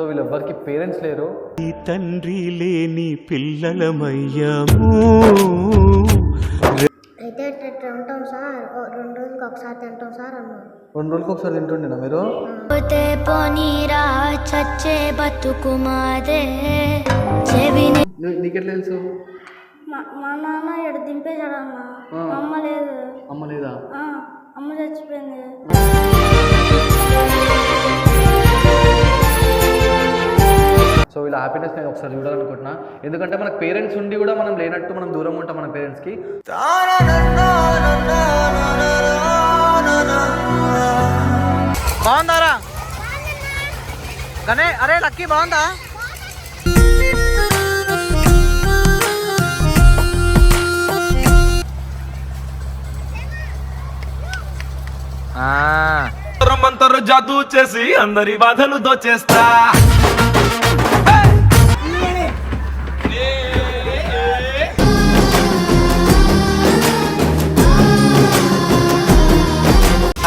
So వీళ్ళెవ్వరికి parents లేరు. ఈ తండ్రి లేని పిల్లలమయ్యాము. అయితే ఉంటాం సార్. ఓ రెండు రోజులకి ఒకసారి తింటాం సార్ అన్నాం రెండు రోజులకి ఒకసారి తింటుండేనా మీరు? పోతే పోనీరా చచ్చే బతుకు మాదే. చెవిని నీ- నీకెట్లా తెలుసు? మా మా నాన్న ఇక్కడ దింపేశాడు అన్న. మా అమ్మ లేదు. అమ్మ లేదా? ఆ, అమ్మ చచ్చిపోయింది. హ్యాపీనెస్ నేను ఒకసారి చూడాలనుకుంటున్నా. ఎందుకంటే మనకు పేరెంట్స్ ఉండి కూడా మనం లేనట్టు మనం దూరం ఉంటాం మన పేరెంట్స్కి బాగుందారా? గణే అరే లక్కీ బాగుందా? మంతరు జాదూ చేసి అందరి బాధలు దోచేస్తా.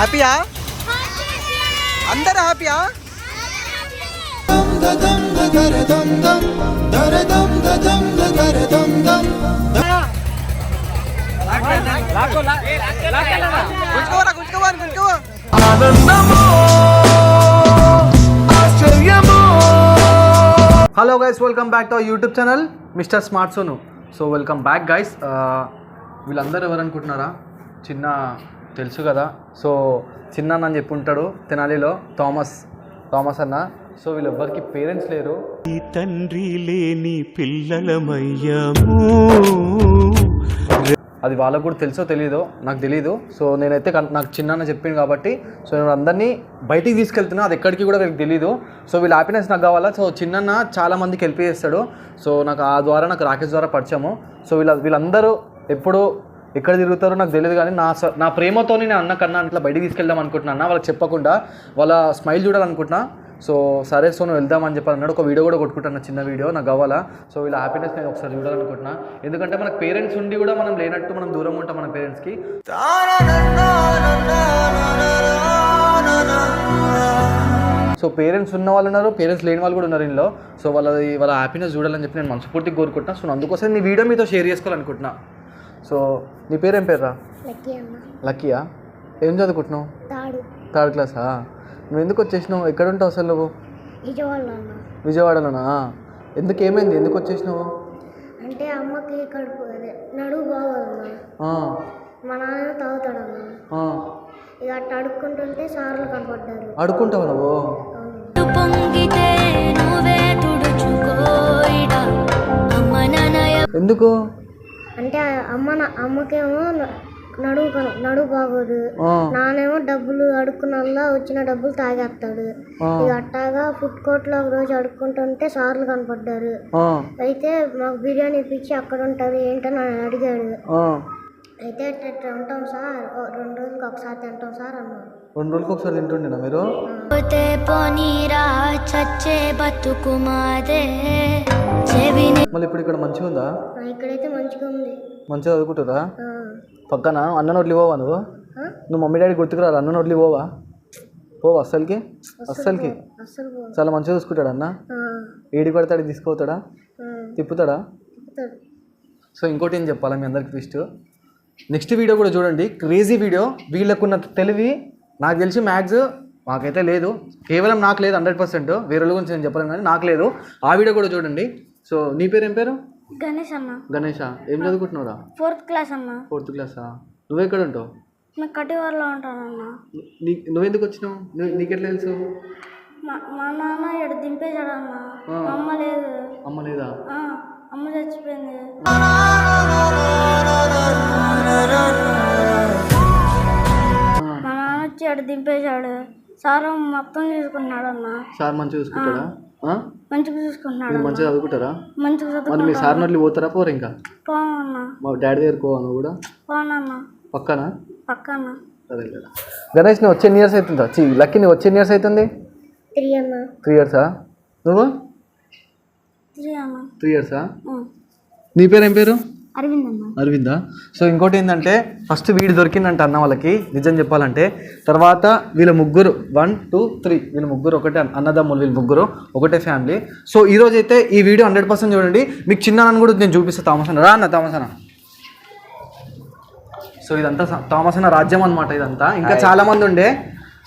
హ్యాపీయా అందరు హ్యాపీయా గుంజుకోవరా గుంజుకోవా hello guys welcome back to YouTube channel mister smart Sonu so welcome back guys వీళ్ళందరూ ఎవరు అనుకుంటున్నారా చిన్న తెలుసు కదా. సో చిన్న అని చెప్పి ఉంటాడు తెనాలిలో థామస్ థామస్ అన్న. సో వీళ్ళెవ్వరికి పేరెంట్స్ లేరు. ఈ తండ్రి లేని పిల్లలమయ్యాము. అది వాళ్ళకు కూడా తెలుసో తెలీదో నాకు తెలీదు. సో నేనైతే నాకు చిన్న చెప్పింది కాబట్టి సో నేను అందరినీ బయటికి తీసుకెళ్తున్నా అది ఎక్కడికి కూడా నాకు తెలీదు. సో వీళ్ళ హ్యాపీనెస్ నాకు కావాలా? సో చిన్న చాలా మందికి హెల్ప్ చేస్తాడు. సో నాకు ఆ ద్వారా నాకు రాకేష్ ద్వారా పరిచయము. సో వీళ్ళ వీళ్ళందరూ ఎప్పుడు ఎక్కడ తిరుగుతారో నాకు తెలియదు కానీ నా స- నా ప్రేమతో నేను అన్న కన్నా అట్లా బయటికి తీసుకెళ్దాం అనుకుంటున్నా అన్న వాళ్ళకి చెప్పకుండా వాళ్ళ స్మైల్ చూడాలనుకుంటున్నా. సో సరే సో నువ్వు వెళ్దామని చెప్పి అన్నాడు. ఒక వీడియో కూడా కొట్టుకుంటాను చిన్న వీడియో నాకు కావాలా? సో వీళ్ళ హ్యాపీనెస్ నేను ఒకసారి చూడాలనుకుంటున్నా. ఎందుకంటే మనకు పేరెంట్స్ ఉండి కూడా మనం లేనట్టు మనం దూరం ఉంటాం మన పేరెంట్స్కి సో పేరెంట్స్ ఉన్న వాళ్ళు ఉన్నారు పేరెంట్స్ లేని వాళ్ళు కూడా ఉన్నారు ఇందులో. సో వాళ్ళది వాళ్ళ హ్యాపీనెస్ చూడాలని చెప్పి నేను మనస్ఫూర్తిగా కోరుకుంటున్నా. సో అందుకోసం నీ వీడియో మీతో షేర్ చేసుకోవాలనుకుంటున్నా. సో నీ పేరేం పేర్రా? లక్కీయా? ఏం చదువుకుంటున్నావు? థర్డ్. క్లాసా? నువ్వు ఎందుకు వచ్చేసినావు? ఎక్కడ ఉంటావు అసలు నువ్వు? విజయవాడలోనా? ఎందుకు ఏమైంది? ఎందుకు వచ్చేసినావు? అంటే అమ్మకి కడుపు అదే నడువు బాగోదన్న ఆ, మా నాన్న తాగుతాడన్న ఆ. ఇక అట్ట అడుక్కుంటుంటే సార్లు కనపడ్డారు. అడుక్కుంటావా నువ్వు? పొంగితే నువ్వే తుడుచుకోయిడా అమ్మ నాన్నయ ఎందుకు? అంటే అమ్మ నా- అమ్మకేమో నడువు నడువు బాగోదు. నానేమో డబ్బులు అడుక్కున్నల్లా వచ్చిన డబ్బులు తాగేస్తాడు. ఇక అట్టాగా ఫుడ్ కోర్ట్లో ఒక రోజు అడుక్కుంటుంటే సార్లు కనపడ్డారు. అయితే మాకు బిర్యానీ ఇప్పించి అక్కడ ఉంటుంది ఏంటని అడిగాడు. అయితే ఉంటాం సార్. రెండు రోజులకి ఒకసారి తింటాం సార్ అన్నాం రెండు రోజులకి ఒకసారి తింటుండేనా మీరు? పోతే పోనీరా చచ్చే బతుకు మాదే. మళ్ళీ ఇప్పుడు ఇక్కడ మంచిగా ఉందా? ఇక్కడైతే మంచిగా ఉంది. మంచిగా చదువుకుంటారా ఆ, పక్కన? అన్న నోట్లు పోవా నువ్వు? నువ్వు మమ్మీ డాడీ గుర్తుకురారు? అన్న నోట్లు పోవా? పోవా అస్సలకి? అస్సలకి? చాలా మంచిగా చూసుకుంటాడు అన్న? ఏడి పడతాడు తీసుకుపోతాడా? తిప్పుతాడా. సో ఇంకోటి ఏం చెప్పాలా మీ అందరికి ట్విస్ట్ నెక్స్ట్ వీడియో కూడా చూడండి. క్రేజీ వీడియో వీళ్ళకున్న తెలివి నాకు తెలిసి మ్యాథ్స్ మాకైతే లేదు. కేవలం నాకు లేదు హండ్రెడ్ పర్సెంట్ వేరే వాళ్ళ గురించి నేను చెప్పలేను కానీ నాకు లేదు. ఆ వీడియో కూడా చూడండి. సో నీ పేరు ఏం పేరు? గణేష్ అన్న గణేష? ఏం చదువుకుంటున్నావురా? ఫోర్త్ క్లాస్ అన్న ఫోర్త్ క్లాసా నువ్వెక్కడ ఉంటావు? మేము కటివారిలో ఉంటానన్న నీ నువ్వెందుకు వచ్చినావు? నువ్వు నీకెట్లా తెలుసు? మా మా నాన్న ఇక్కడ దింపేశాడు అన్న ఆ. మా అమ్మ లేదు. అమ్మ లేదా? ఆ, అమ్మ చచ్చిపోయింది. మా నాన్న వచ్చి ఇక్కడ దింపేశాడు. సార్ మొత్తం చూసుకున్నాడు అన్న సార్ మంచిగా చూసుకుంటాడా? ఆ? మంచిగా చూసుకుంటున్నాడు మంచిగా చదువుకుంటారా? మంచిగా మరి మీ సార్ నోట్లు పోతారా? పోరు ఇంకా? పోనన్నా. మా డాడీ దగ్గర పోవా నువ్వు కూడా? పోనన్నా. పక్కనా? పక్కన. సరే గణేష్ నువ్వు వచ్చి ఇయర్స్ అవుతుందా చి లక్కీ నువ్వు వచ్చి ఇయర్స్ అవుతుంది త్రీ అన్న. త్రీ ఇయర్సా నువ్వు? త్రీ అన్న. త్రీ ఇయర్సా. నీ పేరు ఏం పేరు? అరవింద్? సో ఇంకోటి ఏంటంటే ఫస్ట్ వీడు దొరికిందంట అన్న వాళ్ళకి నిజం చెప్పాలంటే. తర్వాత వీళ్ళ ముగ్గురు వన్ టూ త్రీ వీళ్ళ ముగ్గురు ఒకటే అన్న- అన్నదమ్ములు వీళ్ళ ముగ్గురు ఒకటే ఫ్యామిలీ సో ఈ రోజు అయితే ఈ వీడియో హండ్రెడ్ పర్సెంట్ చూడండి. మీకు చిన్న అన్న కూడా నేను చూపిస్తాను థామస్ అన్న రా అన్న థామస్ అన్న సో ఇదంతా థామస్ అన్న రాజ్యం అనమాట ఇదంతా. ఇంకా చాలా మంది ఉండే.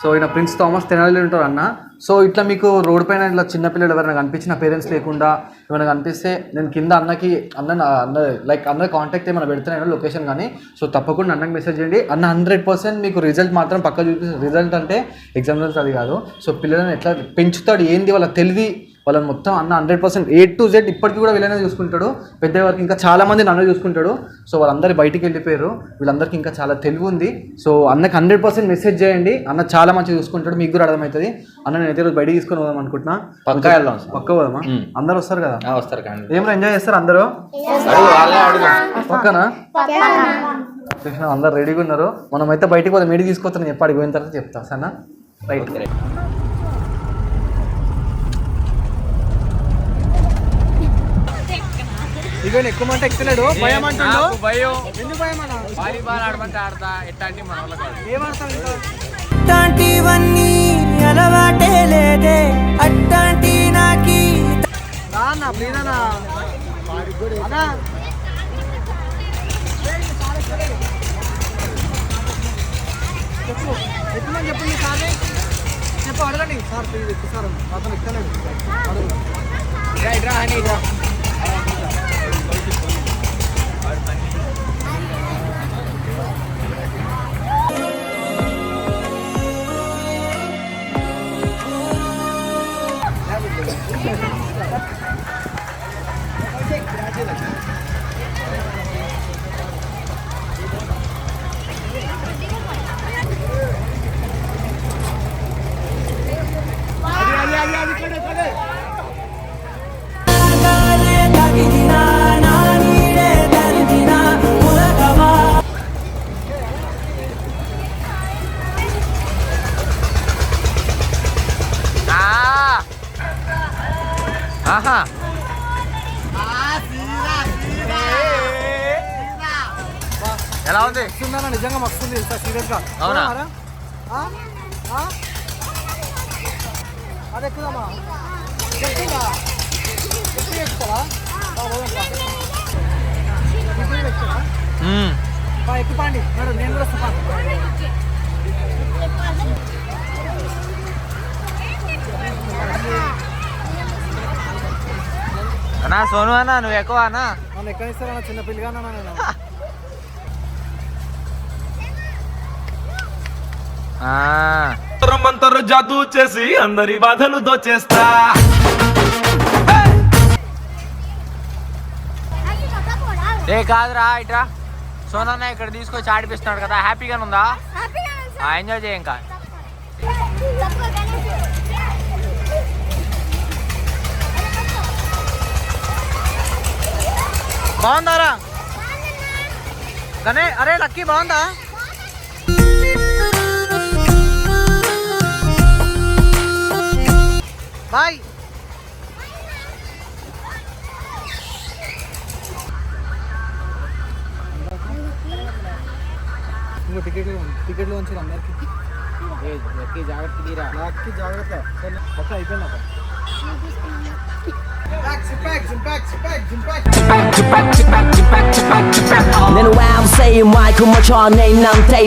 సో ఈయన ప్రిన్స్ థామస్ తెనాలి ఉంటారు అన్న. సో ఇట్లా మీకు రోడ్ పైన ఇట్లా చిన్నపిల్లలు ఎవరైనా కనిపించిన పేరెంట్స్ లేకుండా ఏమైనా కనిపిస్తే నేను కింద అన్నకి అన్న అన్న లైక్ అన్న కాంటాక్ట్ ఏమైనా పెడుతున్నాను లొకేషన్ కానీ సో తప్పకుండా అన్నకి మెసేజ్ చేయండి. అన్న హండ్రెడ్ పర్సెంట్ మీకు రిజల్ట్ మాత్రం పక్క చూపిస్తుంది రిజల్ట్ అంటే ఎగ్జామ్ రిజల్ట్ అది కాదు. సో పిల్లలను ఎట్లా పెంచుతాడు ఏంది వాళ్ళ తెలివి వాళ్ళని మొత్తం అన్న hundred percent A to Z ఇప్పటికీ కూడా వీళ్ళనే చూసుకుంటాడు. పెద్ద వరకు ఇంకా చాలా మంది నన్ను చూసుకుంటాడు. సో వాళ్ళందరూ బయటికి వెళ్ళిపోయారు. వీళ్ళందరికీ ఇంకా చాలా తెలివి ఉంది. సో అన్నకి హండ్రెడ్ పర్సెంట్ మెసేజ్ చేయండి. అన్న చాలా మంచిగా చూసుకుంటాడు. మీకు కూడా అర్థమవుతుంది. అన్న నేను అయితే రోజు బయటికి తీసుకొని పోదాం అనుకుంటున్నా. పక్కా వెళ్దాం. పక్క పోదామా? అందరు వస్తారు కదా? ఆ, వస్తారు కానీ ఏం ఎంజాయ్ చేస్తారు అందరూ? పక్కనా? కృష్ణ అందరు రెడీగా ఉన్నారు. మనం అయితే బయటికి పోతే మీడికి తీసుకొస్తాను చెప్పాడు పోయిన తర్వాత చెప్తా. సరేనా? రైట్ ఇక ఎక్కువ మంట ఎక్కుతలేడు భయం అంటుండు. భయం. ఎందుకు భయం అన్న? వాలీబాల్ ఆడమంటే ఆడతా ఎట్లాంటి మన అలవాటే లేదే. అట్టాంటి నాకి రా అన్న ప్లీజ్ అన్న. అన్న చెప్పు ఎక్కుమని చెప్పండి సార్ చెప్పు అడగండి. సార్ ప్లీజ్ ఎక్కువ సార్ అతను ఎక్కలేడు. అడుగు రైట్ రా హనీ రా ఎలా ఉంది? వస్తుందన్న నిజంగా మస్తుంది తెలుసా అవునా? అది ఎక్కుదామా? ఇప్పుడు ఎక్కుతా ఎక్కుపండి మేడం నేను కూడా అన్నా సోను అన్న నువ్వు ఎక్కువ అన్నా. నన్ను ఎక్కడ ఇస్తారన్న చిన్న పిల్లగా నేను? మంతరు జాదూ చేసి అందరి బాధలు దోచేస్తా. ఏ కాదురా ఇట్రా. సోనన్న ఇక్కడ తీసుకొచ్చి ఆడిపిస్తున్నాడు కదా హ్యాపీగానే ఉందా? ఎంజాయ్ చేయ ఇంకా. బాగుందారా? గనే అరే లక్కీ బాగుందా? బాయ్ ఇంకో టికెట్లు టికెట్లు ఉంచారు అందరికి జాగ్రత్త తీరా లక్కీ జాగ్రత్త ఒక అయిపోయింది నేను wow say Michael Machar name nam tay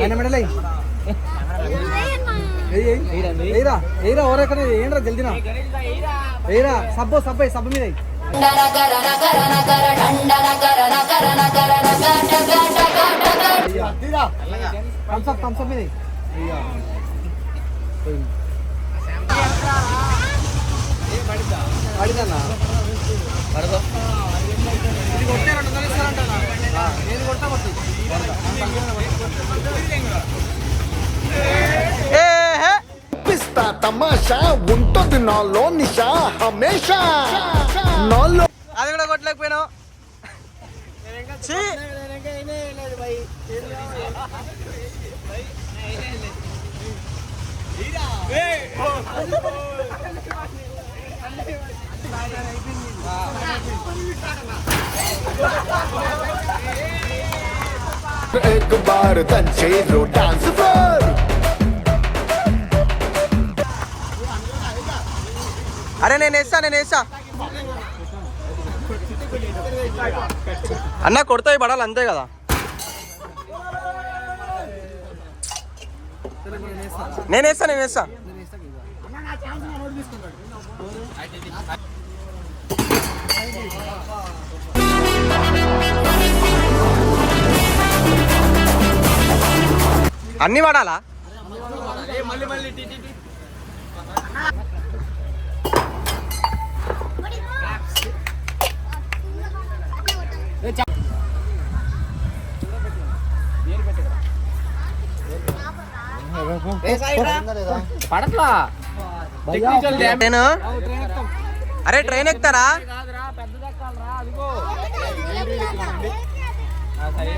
ఆయన మెడలై. ఎయిరా ఎయిరా ఓరెక్కడ ఏంట్రా జల్దినా? ఎయిరా సబ్బు సబ్బు సబ్బు మీద మీద పడిదన్నా ఇది కొట్టే రెండు వందలు కొడతా పిస్తా తమాషా ఉంటుంది నాలో నిషా హమేషా. నాలో అది కూడా కొట్టలేకపోయినావు. ఛీ! एक बार దంచే रो डांस फ्लोर అరే నేను వేస్తా నేను వేస్తా అన్న కొడతాయి పడాలి అంతే కదా నేను వేస్తా నేను వేస్తా అన్ని పడాలా పడట్లా. ట్రైన్ అరే ట్రైన్ ఎక్కుతారా?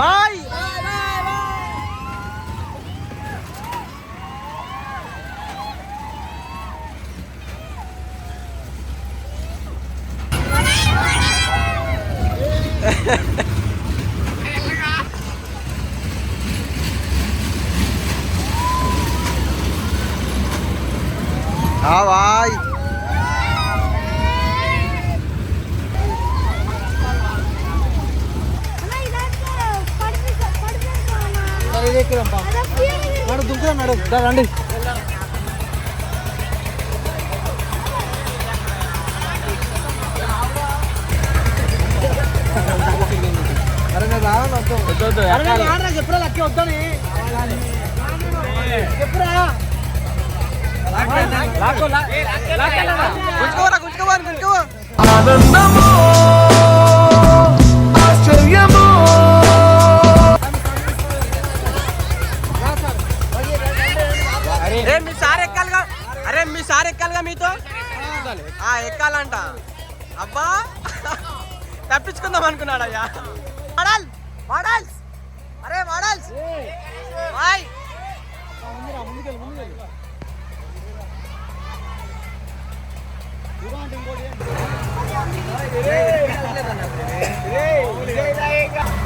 Bye. మేడం దుంకురా మేడం దా రండి. చెప్పురా లక్కి వద్దని. చెప్పురా. ఆనందమో. ఎక్కాలంట. అబ్బా. తప్పించుకుందాం అనుకున్నాడయ్యా. Model models. అరే మోడల్స్. బాయ్.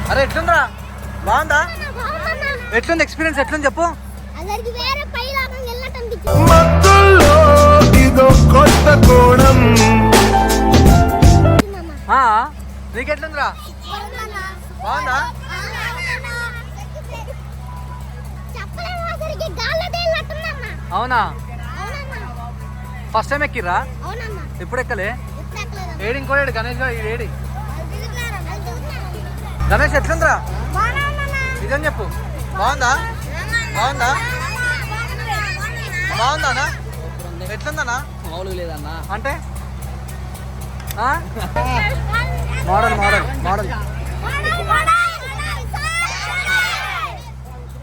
అరే ఎట్లుందిరా? బాగుందా? ఎట్లుంది ఎక్స్పీరియన్స్? ఎట్లుంది చెప్పు. అందరికి ఇదో కొత్త కోణం. నీకెట్లుందిరా? బాగుందా? అవునా? ఫస్ట్ టైం ఎక్కిర్రా? ఎప్పుడు ఇప్పుడు ఎక్కలే? ఎప్పుడు ఎక్కలేదు ఏడి గణేష్ గారు ఏడి? గణేష్ ఎట్లుందిరా? నిజం చెప్పు. బాగుందా? బాగుందా? బాగుందానా? ఎట్లుందనా మామూలుగా లేదన్నా. అంటే? మోడల్. Model model.